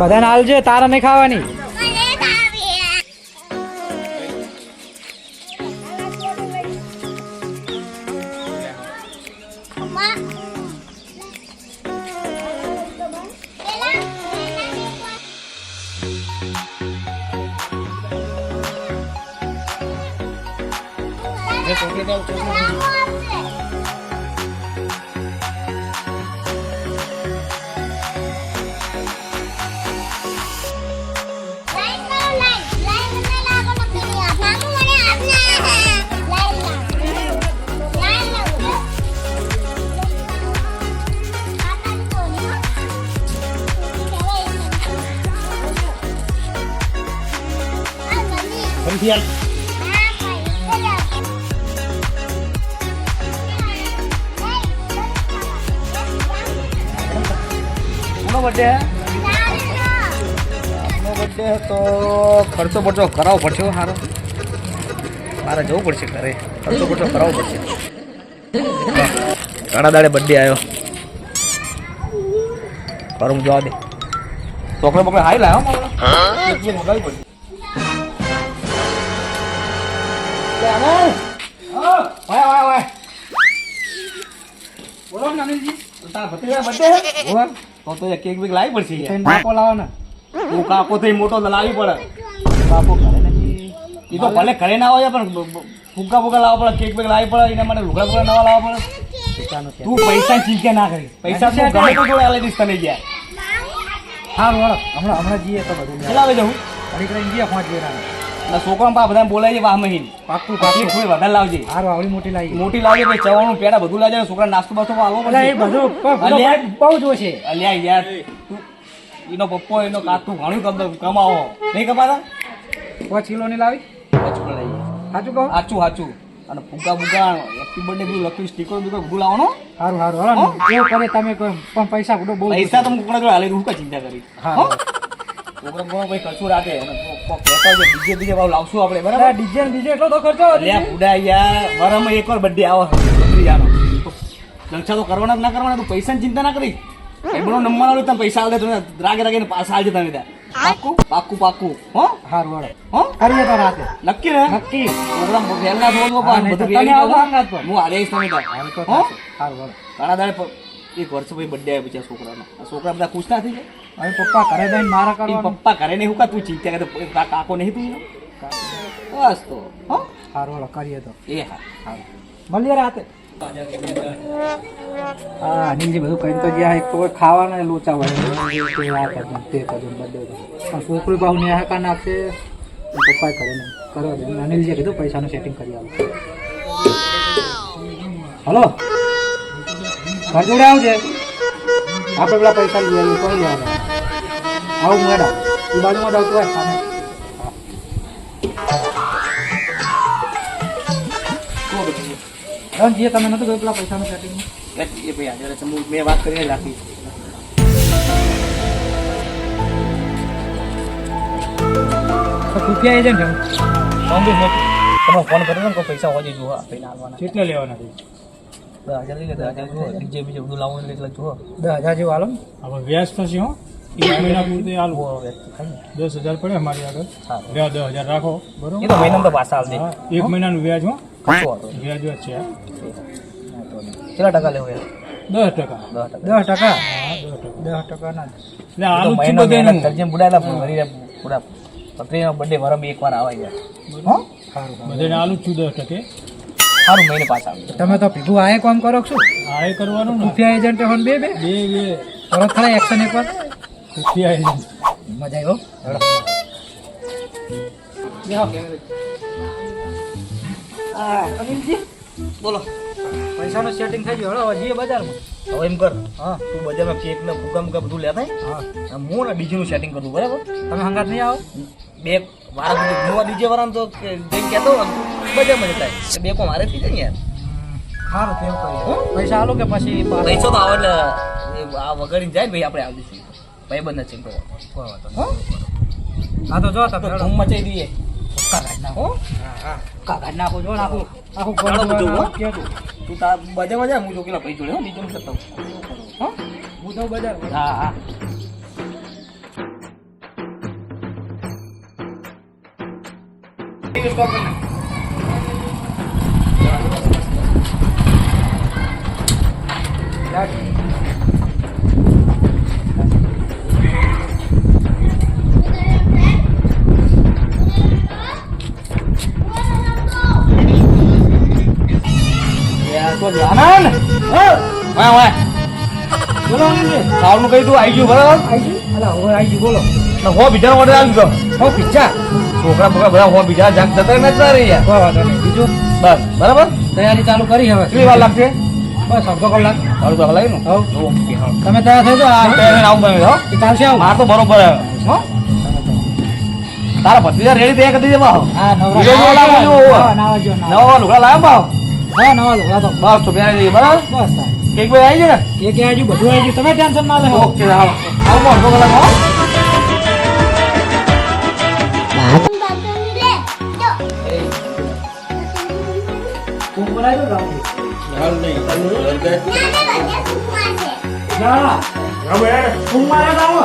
બધાને હાલજે તારા નહીં ખાવાની. ફરીથી બર્થડે આપનો બર્થડે તો ખર્ચો બર્ચો કરાવવો પડશે હારો. મારે જવું પડશે ઘરે. ખર્ચો બર્ચો કરાવવો પડશે. ઘણા દાડે બર્થડે આવ્યો કરું જવા દે. છોકરો બોકલેટ હાઈ લાવ્યો મગાવી એક બે વાય વાય વાય બોલો ને અનિલજી તારા ભત્રીજા birthday છે? તો તો કેક બેક લાવી પડશે યાર. નાખો લાવો ને તું કાકો થઈ મોટો તો લાવી પડે. બાપો ઘરે નથી. એ તો ભલે ઘરે ના હોય પણ ફૂગા ફુગ્ગા લાવવા પડે કેક બેક લાવી પડે એના માટે લુગડા ફૂગા નવા લાવવા પડે. તું પૈસા ચીકે ના કરી. પૈસા તું ગમે તો જોડે આલી દઈશ તને ગયા. હા હમણાં હમણાં જઈએ તો બધું. આવે જવું ઘડી કરીને જઈએ પાંચ વેરાને ના છોકરા પા બધા બોલાય છે વાહ મહીન. પાક્કું કેક થોડી વધારે લાવજે. મોટી લાવી. મોટી લાવજે પછી ચવાણું પેડા બધું લાવજે છોકરા નાસ્તો બાસ્તો એ બધું અલ્યા. બહુ જોશે અલ્યા યાર એનો પપ્પો એનો કાકુ ઘણું કમાવો નહીં કમાતા પાંચ કિલોની લાવી. બચપણ લઈએ સાચું કહો? સાચું સાચું. અને ફુગા ફુગા હેપી બર્થડે બધું લખ્યું સ્ટીકર બીકર બધું લાવવાનો. સારું સારું હાલો એવું કરે તમે પણ પૈસા બધો બહુ પૈસા તો કોકડા જોડે હાલે હું કઈ ચિંતા કરી. હા. ભાઈ ખર્ચું રાખે. અને બીજે બીજે ભાવ લાવશું આપણે બરાબર? ડીજે ને એટલો તો ખર્ચો યાર. વરમાં એકવાર બર્થડે આવે. ભત્રીજાનો. તો જલસા તો કરવાના ના કરવાના તું પૈસાની ચિંતા ના કરી. એ બધો નંબર આવ્યો તમે પૈસા આવે તમે રાગે રાગે પાછા આવજે તમે ત્યાં. પાક્કું પાક્કું પાક્કું હો? હાર હાલો હો? કરીએ તો રાતે. નક્કી ને? નક્કી. પ્રોગ્રામ ફેલ ના થવો પણ બધું તમે આવો પર. હું આલે તમે તો હો? હાર હાલો ઘણા દાડે એક વર્ષ પછી બર્થડે આવ્યો છે છોકરાનો. આ છોકરા બધા ખુશ ના થઈ જાય હવે પપ્પા ઘરે જઈને મારા કરો પપ્પા ઘરે નહીં હું કા તું ચિંતા કે કાકો નહીં તું બસ તો હો? સારું હાલો કરીએ તો. એ હા. સારું મળીએ રાતે. હા અનિલજી બધું કહીને તો જ્યાં એક તો કોઈ ખાવાના લોચા હોય. તે આ કરજો તે કરજો બધે. પણ છોકરી ભાવ ને હાકા નાખશે પપ્પા કરે નહીં. કરો અનિલજીએ કીધું પૈસાનું સેટિંગ કરી આવું હલો. ઘર જોડે આવજે. આપણે પેલા પૈસા લઈ આવીએ. કોઈ યાર આવું મેડમ. એ બાજુમાં જાઉં હોય સામે. હા જે તમે નતું ગયું પેલા પૈસાનું સેટિંગ એ ભાઈ આજે ચંબુ મેં વાત કરીને જ રાખી. તો રૂપિયા એજન્ટ હું ચંબુ મેં. તમે ફોન કર્યો ને કોઈ પૈસા હોજે જુઓ. પૈસા આવવાના કેટલા લેવાના છે? દસ હજાર લઈ લે દસ હજાર જુઓ. ડીજે બીજે બધું લાવવું એટલે એટલે જુઓ. દસ હજાર જેવું હાલો. હવે વ્યાજ થશે હો. એક મહિના પૂરતી હવે દસ હજાર પડે અમારી આગળ. વ્યાજ દસ હજાર રાખો. બરોબર? એ તો પાછા આલ એક મહિનાનું વ્યાજ હો. વ્યાજ જ છે કેટલા ટકા લેવું દસ ટકા. દસ ટકા. દસ ટકા? ના એટલે આલુ મહિનો બુડાયેલા ભરી પૂરા પત્રીનો બર્થડે વરમ એક વાર આવે છે. હો? બધાને આલુ જ છું દસ ટકે. સારું મહિને પાછા આવે. તમે તો ભીગું આએ કામ કરો છો? આ કરવાનું ને. એજન્ટ હોન બે બે? બે બે. ખરા એક્શન એક વાર. મજા આવ્યો હા. બોલો. પૈસાનું સેટિંગ થઈ ગયું. હવે જઈએ બજારમાં. હવે એમ કર. હા. તું બજારમાં કેક ને મુગા બધું લેતા હા. હું ને ડીજે નું સેટિંગ કરું બરાબર? તમે હંગાત નહીં આવો. બે વાર હું ડીજે વાળાને તો કે- જઈને કહેતો બજારમાં જતા બે કો મારે થઈ જાય ને યાર? સારું પૈસા આલો કે પછી? પૈસો તો આવે એટલે આ વગરની જાય ને ભાઈ આપણે આવી દઈશું ભાઈબંધ જ છે તો હો? હા તો જો તમે ધૂમ જઈ દઈએ. કાઢ નાખો. હા કાઢ નાખો જો નાખો. આખો ગળો બધો હો. તું તાર બજાર બજાર હું જોકેલા ભાઈ જોડે હો બીજું સતાવ હો? હું તો બજાર હા હા. તો આનંદ! વાહ, વાહ. બોલો. ખાવાનું કહી તું આવી ગયું બરાબર? આઈ ગયું? અલા, હવે આઈ ગયું, બોલો. હો બીજા ઓર્ડર આવી ગયો હો પિઝા છોકરા બોકરા બધા હો બીજા જાગ જતા નતા રહી યાર કોઈ વાંધો નહીં. બીજું? બસ બરાબર? તૈયારી ચાલુ કરી હવે. કેટલી વાર લાગશે? બસ અડધો કલાક. અડધો કલાકનું હવ. હા. તમે તૈયાર થઈ જાઓ આવું તમે હો. ચાલશે આવું. માર તો બરોબર હે. હો. તારા ભત્રીજા રેડી તૈયાર કરી દેવા. હા નવરા. જો. હા, નવા જો નવા. નવા લુગડા લાવ્યા બાવ હા નવા તો બસ તો પહેરી દઈએ બરાબર? બસ ભાઈ આવી જાય બધું આવી ગયું. તમે ટેન્શન ના લેવો ઓકે આવો આવો અડધો કલાક હો તું બોલાય તો રાઉન્ડ ના તું મારે લાવો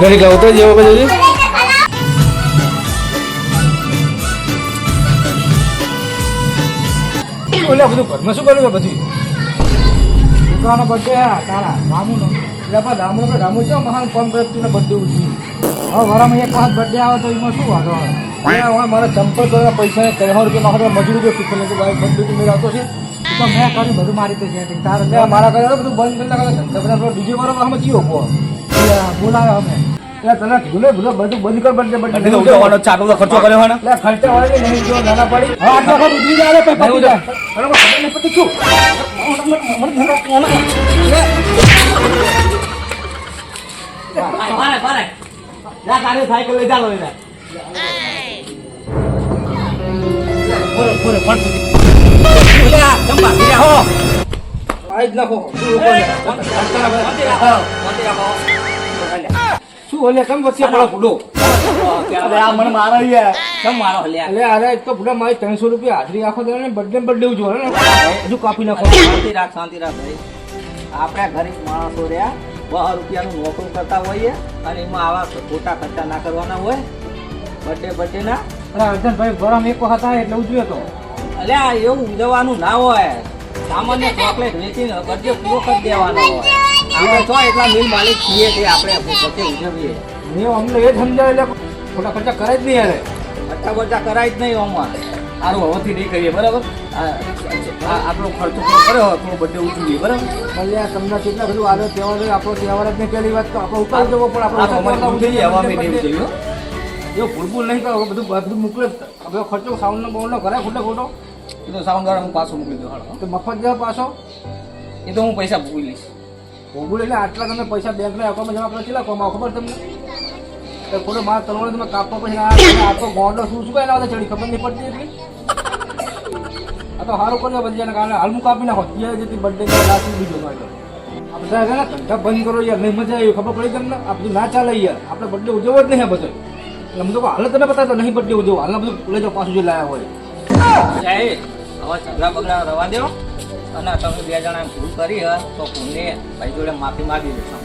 ઘરે ગાવ તો જેવો બધું ઓલા બધું ઘરમાં શું કર્યું બધું? birthday હે, તારા મામુનો એટલે આપણા રામુ કે રામુ છે મહાન ફોન કરે તું બર્થડે ઉઠી. હવે વરામાં એક વખત બર્થડે આવે તો એમાં શું વાંધો આવે? મારા ચંપલ કરવા પૈસા ત્રણ રૂપિયા નાખો મજૂરી જો શીખે કે ભાઈ તું મેળ આવતો છે. તો મેં કર્યું બધું મારી રીતે setting. તારે મારા ઘરે બધું બંધ કરતા બધા ડીજે વાળો આમાં ચીયો પો બોલાવે અમે. તને કીધું ને બધું બધું બંધ કર બર્થડે એટલે ઉજવવાનો ચાટો તો ખર્ચો કર્યો હોય ને ખર્ચા વાળા નહીં જો નાના પડી. હવે આટલો વખત ઉતરી જાય તો પતી જાય. ખબર નહીં પારે પારે સાયકલ લઈ ચાલો એને બોલો બોલો ફટ નાખો શું ઓલે કેમ વચ્ચે ફૂડો અરે આ મને મારો યાર કેમ મારો અરે એક તો ભૂલા મારી ત્રણસો રૂપિયા હાજરી આખો દે ને બર્થડે બર્થડે ઉજવો ને? હજુ કાપી નાખો. શાંતિ રાખ શાંતિ રાખ ભાઈ. આપણે ગરીબ માણસો રહ્યા બહાર રૂપિયાનું નોકરું કરતા હોઈએ અને એમાં આવા ખોટા ખર્ચા ના કરવાના હોય બર્થડે બર્થડે ના. અરે અર્જનભાઈ વરામાં એક વખત આવે એટલે ઉજવે તો. અલ્યા એવું ઉજવવાનું ના હોય. સામાન્ય ચોકલેટ વેચીને બર્થડે પૂરો કરી દેવાનો હોય. આપણે તો એટલા મિલ માલિક છીએ કે આપણે પોતે ઉજવીએ મેં અમને એ જ સમજાવે એટલે ખોટા ખર્ચા કરાય જ નહીં અરે ખર્ચા બચા કરાય જ નહીં આમાં સારું હવેથી નહીં કરીએ બરાબર? આપણો ખર્ચો કર્યો થોડો બર્થડે ઉજવીએ બરાબર? ભલે આ તમને કેટલા બધું આવે તહેવાર આપણો તહેવાર જ નહીં પહેલી વાત તો આપણે ઉપાડ જવો પણ આપણો અમારી થઈ ગઈ, હવે અમે નહીં આપણે ઉજવ્યું. જો ભૂલ ભૂલ નહીં કરો બધું બધું મોકલે હવે ખર્ચો સાઉન્ડનો બાઉન્ડનો કરાય ખોટો ખોટો. એ તો સાઉન્ડ વાળા હું પાછો મોકલી દઉં તો મફત જવા પાછો. એ તો હું પૈસા ભૂલી લઈશ. ભોગુલ એટલે આટલા તમે પૈસા બેંકના એકાઉન્ટમાં જમા કરો કેટલા કમાવો ખબર તમને? તો ખોટો માર તલવાનો તમે કાપવા પછી આ આખો ગોંડો શું શું એના ચડી? ખબર નહીં પડતી એટલી? આ તો સારું કર્યો બધી જણા કારણે. હાલ હું કાપી નાખો. જે જતી બર્થડે લાસી બીજો તો આપણે બધા ને ધંધા બંધ કરો યાર. નહીં મજા આવી. ખબર પડી તમને? આ બધું ના ચાલે યાર. આપણે બર્થડે ઉજવવો જ નહીં બધો. એટલે કહું, હાલ તમે બતાવતો નહીં બર્થડે ઉજવો. હાલ બધું લેજો પાછું જે લાયા હોય. હવે ચગડા બગડા રવા દો અને તમે બે જણા ભૂલ કરી હોય તો ભૂલને ભાઈ જોડે માફી માગી લેશો.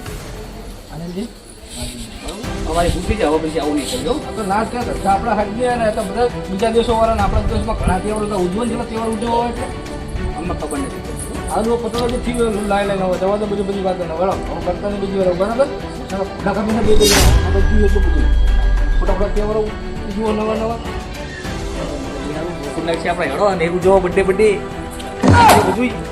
અનિલજી અમારી ભૂખી જાવ પછી આવું નહીં કરજો તો ના ક્યાં ધંધા આપણા હાથની ને તો બધા બીજા દેશો વાળા આપણા દેશમાં ઘણા તહેવારો તો ઉજવન જેવા તહેવાર ઉજવવો હોય એટલે અમને ખબર નથી. આનો પતંગ જે થઈ ગયો લાઈ લાઈને હવે જવા દો બધી બધી વાત ને વળો હું કરતા નહીં બીજી વાર બરાબર? ઢાકા પીને બે બધી આપણે જોઈએ એટલું બધું ખોટા તહેવારો જુઓ નવા નવા. આપણે હેડો અને એવું જોવો બર્થડે બર્થડે બધું